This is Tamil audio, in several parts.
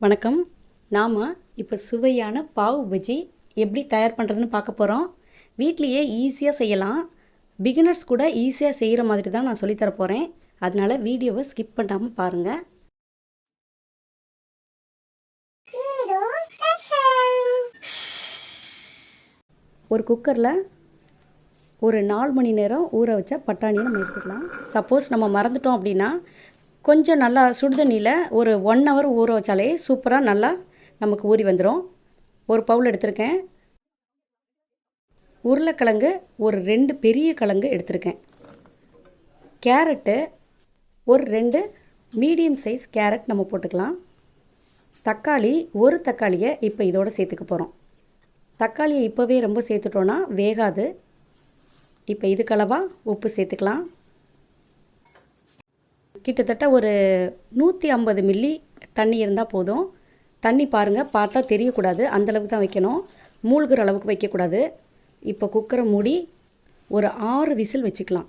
வணக்கம். நாம் இப்போ சுவையான பாவு பஜ்ஜி எப்படி தயார் பண்ணுறதுன்னு பார்க்க போகிறோம் வீட்லேயே ஈஸியாக செய்யலாம். பிகினர்ஸ் கூட ஈஸியாக செய்கிற மாதிரி தான் நான் சொல்லித்தர போகிறேன் அதனால் வீடியோவை ஸ்கிப் பண்ணாமல் பாருங்கள் ஒரு குக்கரில் ஒரு நாலு மணி நேரம் ஊற வச்சா பட்டாணியை நம்ம எடுத்துக்கலாம். சப்போஸ் நம்ம மறந்துட்டோம் அப்படின்னா கொஞ்சம் நல்லா சுடுதண்ணியில் ஒரு ஒன் ஹவர் ஊற வச்சாலே சூப்பராக நல்லா நமக்கு ஊறி வந்துடும் ஒரு பவுல் எடுத்திருக்கேன். உருளைக்கிழங்கு ஒரு ரெண்டு பெரிய கிழங்கு எடுத்திருக்கேன். கேரட்டு ஒரு ரெண்டு மீடியம் சைஸ் கேரட் நம்ம போட்டுக்கலாம். தக்காளி ஒரு தக்காளியை இப்போ இதோட சேர்த்துக்க போகிறோம் தக்காளியை இப்போவே ரொம்ப சேர்த்துட்டோன்னா வேகாது. இப்போ இதுக்களவா உப்பு சேர்த்துக்கலாம். கிட்டத்தட்ட ஒரு நூற்றி ஐம்பது மில்லி தண்ணி இருந்தால் போதும். தண்ணி பாருங்கள் பார்த்தா தெரியக்கூடாது. அந்தளவுக்கு தான் வைக்கணும். மூழ்கிற அளவுக்கு வைக்கக்கூடாது. இப்போ குக்கரை மூடி ஒரு ஆறு விசில் வச்சுக்கலாம்.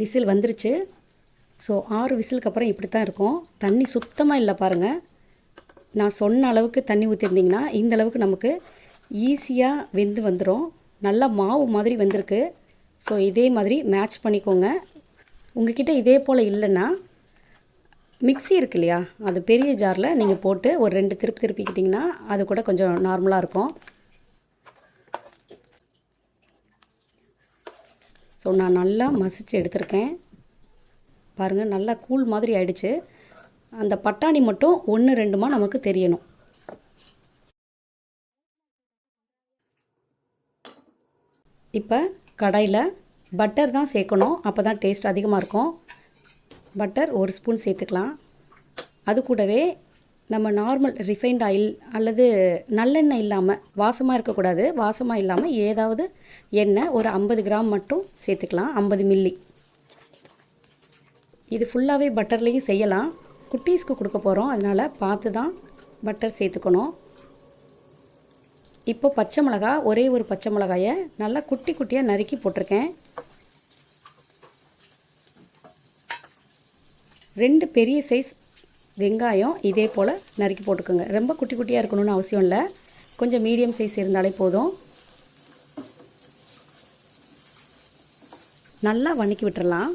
விசில் வந்துருச்சு. ஸோ ஆறு விசிலுக்கு அப்புறம் இப்படி தான் இருக்கும். தண்ணி சுத்தமாக இல்லை பாருங்கள் நான் சொன்ன அளவுக்கு தண்ணி ஊற்றிருந்திங்கன்னா இந்த அளவுக்கு நமக்கு ஈஸியாக வெந்து வந்துடும் நல்லா மாவு மாதிரி வந்திருக்கு. ஸோ இதே மாதிரி மேட்ச் பண்ணிக்கோங்க. உங்ககிட்ட இதே போல் இல்லைன்னா மிக்ஸி இருக்கு இல்லையா? அது பெரிய ஜாரில் நீங்கள் போட்டு ஒரு ரெண்டு திருப்பி திருப்பிக்கிட்டிங்கன்னா அது கூட கொஞ்சம் நார்மலாக இருக்கும். ஸோ நான் நல்லா மசிச்சு எடுத்திருக்கேன். பாருங்கள் நல்லா கூழ் மாதிரி ஆயிடுச்சு. அந்த பட்டாணி மட்டும் ஒன்று ரெண்டுமா நமக்கு தெரியணும். இப்போ கடாயில் பட்டர் தான் சேர்க்கணும். அப்போ தான் டேஸ்ட் அதிகமாக இருக்கும். பட்டர் ஒரு ஸ்பூன் சேர்த்துக்கலாம். அது கூடவே நம்ம நார்மல் ரிஃபைண்ட் ஆயில் அல்லது நல்லெண்ணெய் இல்லாமல் வாசமாக இருக்கக்கூடாது. வாசமாக இல்லாமல் ஏதாவது எண்ணெய் ஒரு ஐம்பது கிராம் மட்டும் சேர்த்துக்கலாம். ஐம்பது மில்லி இது ஃபுல்லாகவே பட்டர்லேயும் செய்யலாம். குட்டீஸ்க்கு கொடுக்க போகிறோம் அதனால் பார்த்து தான் பட்டர் சேர்த்துக்கணும். இப்போ பச்சை மிளகா ஒரே ஒரு பச்சை மிளகாயை நல்லா குட்டி குட்டியாக நறுக்கி போட்டிருக்கேன். ரெண்டு பெரிய சைஸ் வெங்காயம் இதே போல் நறுக்கி போட்டுக்கோங்க. ரொம்ப குட்டி குட்டியாக இருக்கணும்னு அவசியம் இல்லை. கொஞ்சம் மீடியம் சைஸ் இருந்தாலே போதும். நல்லா வணக்கி விட்டுறலாம்.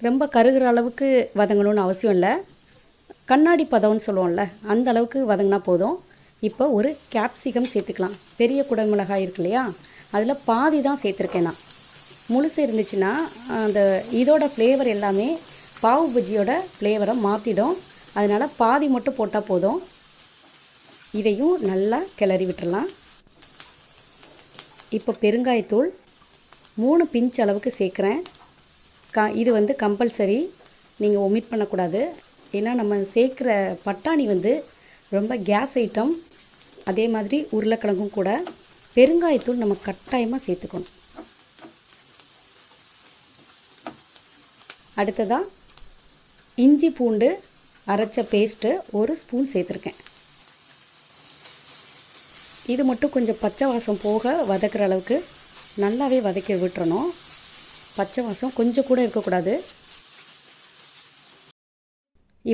ரொம்ப கருகிற அளவுக்கு வதங்கணும்னு அவசியம் இல்லை. கண்ணாடி பதம்னு சொல்லுவோம்ல அந்த அளவுக்கு வதங்கினா போதும். இப்போ ஒரு கேப்சிகம் சேர்த்துக்கலாம். பெரிய குடமிளகாய் இருக்கு இல்லையா? அதில் பாதி தான் சேர்த்துருக்கேன் நான். முழுசு இருந்துச்சுன்னா அந்த இதோட ஃப்ளேவர் எல்லாமே பாவு பஜ்ஜியோட ஃப்ளேவரை மாற்றிடும் அதனால் பாதி மட்டும் போட்டால் போதும். இதையும் நல்லா கிளறி விட்டுடலாம் இப்போ பெருங்காயத்தூள் மூணு பிஞ்ச் அளவுக்கு சேர்க்குறேன். க இது வந்து கம்பல்சரி. நீங்கள் ஒமிட் பண்ணக்கூடாது. ஏன்னா நம்ம சேர்க்குற பட்டாணி வந்து ரொம்ப கேஸ் ஐட்டம் அதே மாதிரி உருளைக்கிழங்கும் கூட பெருங்காயத்தூள் நம்ம கட்டாயமாக சேர்த்துக்கணும். அடுத்ததாக இஞ்சி பூண்டு அரைச்ச பேஸ்ட்டு ஒரு ஸ்பூன் சேர்த்துருக்கேன். இது மட்டும் கொஞ்சம் பச்சை வாசம் போக வதக்குற அளவுக்கு நல்லாவே வதக்கி விட்டுறணும். பச்சை வாசம் கொஞ்சம் கூட இருக்கக்கூடாது.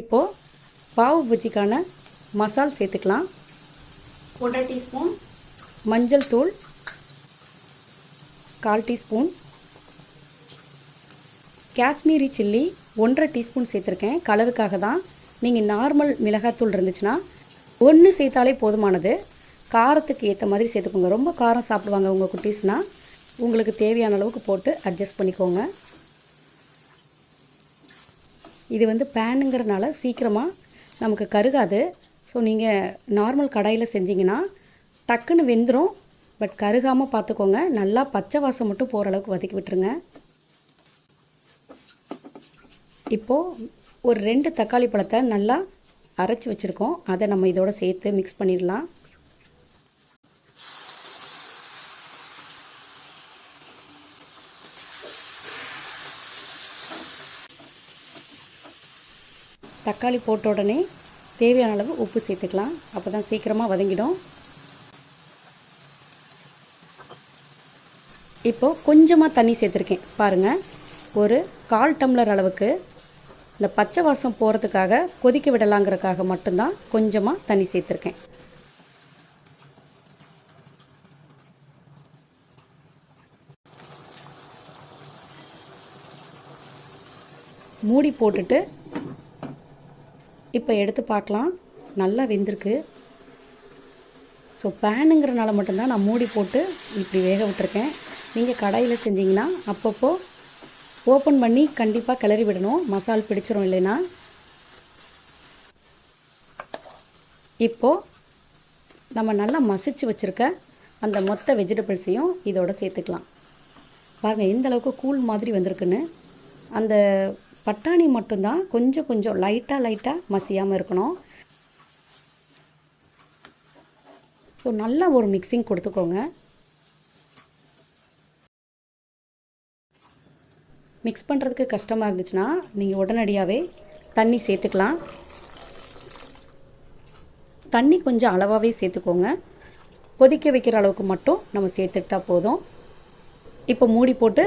இப்போது பாவு பஜ்ஜிக்கான மசால் சேர்த்துக்கலாம். ஒன்றரை டீஸ்பூன். மஞ்சள் தூள் கால் டீஸ்பூன். காஷ்மீரி சில்லி ஒன்றரை டீஸ்பூன் சேர்த்துருக்கேன். கலருக்காக தான். நீங்கள் நார்மல் மிளகாத்தூள் இருந்துச்சுன்னா ஒன்று சேர்த்தாலே போதுமானது. காரத்துக்கு ஏற்ற மாதிரி சேர்த்துக்கோங்க. ரொம்ப காரம் சாப்பிடுவாங்க உங்கள் குட்டீஸ்னால் உங்களுக்கு தேவையான அளவுக்கு போட்டு அட்ஜஸ்ட் பண்ணிக்கோங்க. இது வந்து பேனுங்கிறனால சீக்கிரமாக நமக்கு கருகாது. ஸோ நீங்கள் நார்மல் கடாயில் செஞ்சிங்கன்னா டக்குன்னு வெந்துடும் பட் கருகாமல் பார்த்துக்கோங்க. நல்லா பச்சை வாசம் மட்டும் போகிற அளவுக்கு வதக்கி விட்டுருங்க. இப்போது ஒரு ரெண்டு தக்காளி பழத்தை நல்லா அரைச்சி வச்சுருக்கோம். அதை நம்ம இதோட சேர்த்து மிக்ஸ் பண்ணிடலாம். தக்காளி போட்ட உடனே தேவையான அளவு உப்பு சேர்த்துக்கலாம். அப்போ தான் சீக்கிரமாக வதங்கிடும். இப்போது கொஞ்சமாக தண்ணி சேர்த்துருக்கேன். பாருங்கள் ஒரு கால் டம்ளர் அளவுக்கு இந்த பச்சை வாசம் போகிறதுக்காக கொதிக்க விடலாங்கிறதுக்காக மட்டும்தான் கொஞ்சமாக தண்ணி சேர்த்துருக்கேன். மூடி போட்டுட்டு இப்போ எடுத்து பார்க்கலாம். நல்லா வெந்திருக்கு. ஸோ பேனுங்கிறனால மட்டும்தான் நான் மூடி போட்டு இப்படி வேக விட்டுருக்கேன். நீங்கள் கடாயில் செஞ்சீங்கன்னா அப்பப்போ ஓப்பன் பண்ணி கண்டிப்பாக கிளறி விடணும். மசால் பிடிச்சிரும் இல்லைன்னா. இப்போது நம்ம நல்லா மசிச்சு வச்சுருக்க அந்த மொத்த வெஜிடபிள்ஸையும் இதோட சேர்த்துக்கலாம். பாருங்கள் எந்த அளவுக்கு கூழ் மாதிரி வந்திருக்குன்னு. அந்த பட்டாணி மட்டும்தான் கொஞ்சம் கொஞ்சம் லைட்டாக லைட்டாக மசியாமல் இருக்கணும். ஸோ நல்லா ஒரு மிக்சிங் கொடுத்துக்கோங்க. மிக்ஸ் பண்ணுறதுக்கு கஷ்டமாக இருந்துச்சுன்னா நீங்கள் உடனடியாகவே தண்ணி சேர்த்துக்கலாம். தண்ணி கொஞ்சம் அளவாகவே சேர்த்துக்கோங்க. கொதிக்க வைக்கிற அளவுக்கு மட்டும் நம்ம சேர்த்துக்கிட்டா போதும். இப்போ மூடி போட்டு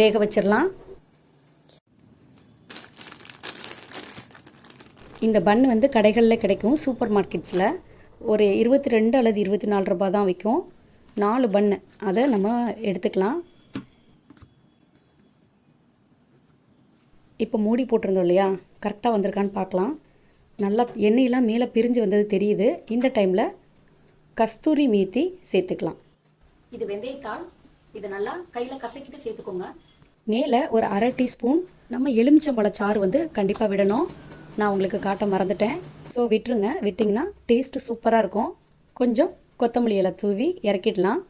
வேக வச்சிடலாம். இந்த பன் வந்து கடைகளில் கிடைக்கும். சூப்பர் மார்க்கெட்ஸில் ஒரு இருபத்தி ரெண்டு அல்லது இருபத்தி நாலு ரூபா தான் விற்கும். நாலு பன்னு அதை நம்ம எடுத்துக்கலாம். இப்போ மூடி போட்டிருந்தோம் இல்லையா? கரெக்டாக வந்திருக்கான்னு பார்க்கலாம். நல்லா எண்ணெயெல்லாம் மேலே பிரிஞ்சு வந்தது தெரியுது. இந்த டைமில் கஸ்தூரி மீத்தி சேர்த்துக்கலாம். இது வெந்தயத்தாள். இதை நல்லா கையில் கசக்கிட்டு சேர்த்துக்கோங்க. மேலே ஒரு அரை டீஸ்பூன் நம்ம எலுமிச்சம்பழ சாறு வந்து கண்டிப்பாக விடணும். நான் உங்களுக்கு காட்ட மறந்துட்டேன். ஸோ விட்டுருங்க. விட்டிங்கன்னா டேஸ்ட்டு சூப்பராக இருக்கும். கொஞ்சம் கொத்தமல்லி இலை தூவி இறக்கிடலாம்.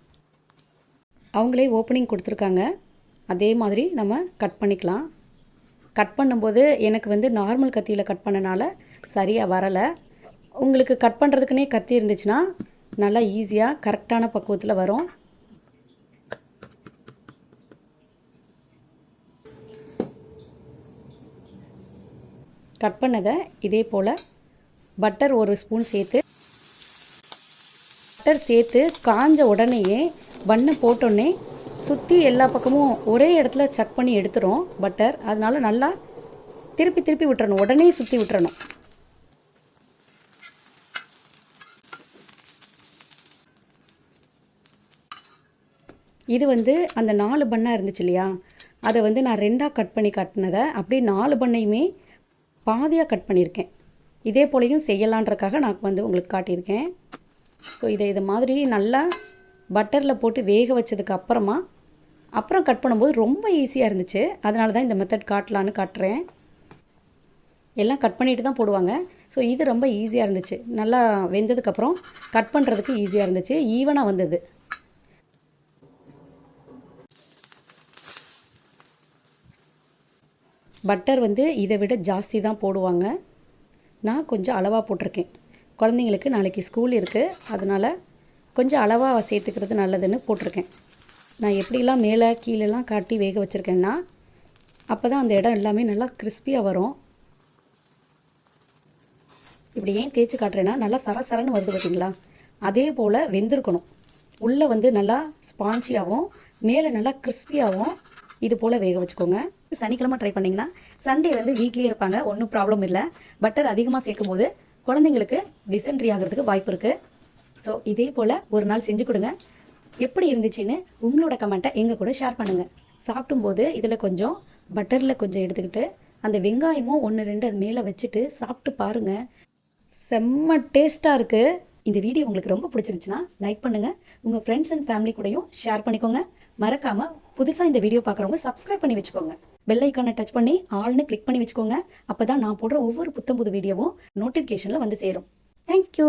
அவங்களே ஓப்பனிங் கொடுத்துருக்காங்க. அதே மாதிரி நம்ம கட் பண்ணிக்கலாம். கட் பண்ணும்போது எனக்கு வந்து நார்மல் கத்தியில் கட் பண்ணனால சரியாக வரலை. உங்களுக்கு கட் பண்ணுறதுக்குனே கத்தி இருந்துச்சுன்னா நல்லா ஈஸியாக கரெக்டான பக்குவத்தில் வரும். கட் பண்ணதை இதே போல் பட்டர் ஒரு ஸ்பூன் சேர்த்து பட்டர் சேர்த்து காஞ்ச உடனேயே பண்ணை போட்டோடனே சுற்றி எல்லா பக்கமும் ஒரே இடத்துல செக் பண்ணி எடுத்துரும் பட்டர் அதனால் நல்லா திருப்பி திருப்பி விட்டுறணும். உடனே சுற்றி விட்டுறணும். இது வந்து அந்த நாலு பண்ணாக இருந்துச்சு இல்லையா? அதை வந்து நான் ரெண்டாக கட் பண்ணி கட்டினதை அப்படியே நாலு பண்ணையுமே பாதியாக கட் பண்ணியிருக்கேன். இதே போலையும் செய்யலான்றக்காக நான் வந்து உங்களுக்கு காட்டியிருக்கேன். ஸோ இதை இது மாதிரி நல்லா பட்டரில் போட்டு வேக வச்சதுக்கு அப்புறமா அப்புறம் கட் பண்ணும்போது ரொம்ப ஈஸியாக இருந்துச்சு. அதனால தான் இந்த மெத்தட் காட்டலான்னு காட்டுறேன். எல்லாம் கட் பண்ணிட்டு தான் போடுவாங்க. ஸோ இது ரொம்ப ஈஸியாக இருந்துச்சு. நல்லா வெந்ததுக்கப்புறம் கட் பண்ணுறதுக்கு ஈஸியாக இருந்துச்சு. ஈவனாக வந்தது. பட்டர் வந்து இதை விட ஜாஸ்தி தான் போடுவாங்க. நான் கொஞ்சம் அளவாக போட்டிருக்கேன். குழந்தைங்களுக்கு நாளைக்கு ஸ்கூல் இருக்குது அதனால் கொஞ்சம் அளவாக சேர்த்துக்கிறது நல்லதுன்னு போட்டிருக்கேன். நான் எப்படிலாம் மேலே கீழெல்லாம் காட்டி வேக வச்சுருக்கேன்னா அப்போ தான் அந்த இடம் எல்லாமே நல்லா கிறிஸ்பியாக வரும். இப்படி ஏன் தேய்ச்சி காட்டுறேன்னா நல்லா சரசரன்னு வருது பார்த்தீங்களா அதே போல் வெந்திருக்கணும். உள்ளே வந்து நல்லா ஸ்பான்ச்சியாகவும் மேலே நல்லா கிறிஸ்பியாகவும் இது போல் வேக வச்சுக்கோங்க. சனிக்கிழமை ட்ரை பண்ணிங்கன்னா சண்டே வந்து வீக்லியே இருப்பாங்க ஒன்றும் ப்ராப்ளம் இல்லை. பட்டர் அதிகமாக சேர்க்கும் போது குழந்தைங்களுக்கு டிசென்ட்ரி ஆகிறதுக்கு வாய்ப்பு இருக்குது ஸோ இதே போல் ஒரு நாள் செஞ்சு கொடுங்க. எப்படி இருந்துச்சுன்னு உங்களோட கமெண்ட்டை எங்கள் கூட ஷேர் பண்ணுங்கள் சாப்பிடும்போது இதில் கொஞ்சம் பட்டரில் கொஞ்சம் எடுத்துக்கிட்டு அந்த வெங்காயமும் ஒன்று ரெண்டு அது மேலே வச்சுட்டு சாப்பிட்டு பாருங்கள் செம்ம டேஸ்ட்டாக இருக்குது இந்த வீடியோ உங்களுக்கு ரொம்ப பிடிச்சிருந்துச்சுன்னா லைக் பண்ணுங்கள் உங்கள் ஃப்ரெண்ட்ஸ் அண்ட் ஃபேமிலி கூடயும் ஷேர் பண்ணிக்கோங்க. மறக்காமல் புதுசாக இந்த வீடியோ பார்க்குறவங்க சப்ஸ்கிரைப் பண்ணி வச்சுக்கோங்க. பெல் ஐக்கானை டச் பண்ணி ஆள்னு கிளிக் பண்ணி வச்சுக்கோங்க. அப்போ தான் நான் போடுற ஒவ்வொரு புத்தம் புது வீடியோவும் நோட்டிஃபிகேஷனில் வந்து சேரும். தேங்க்யூ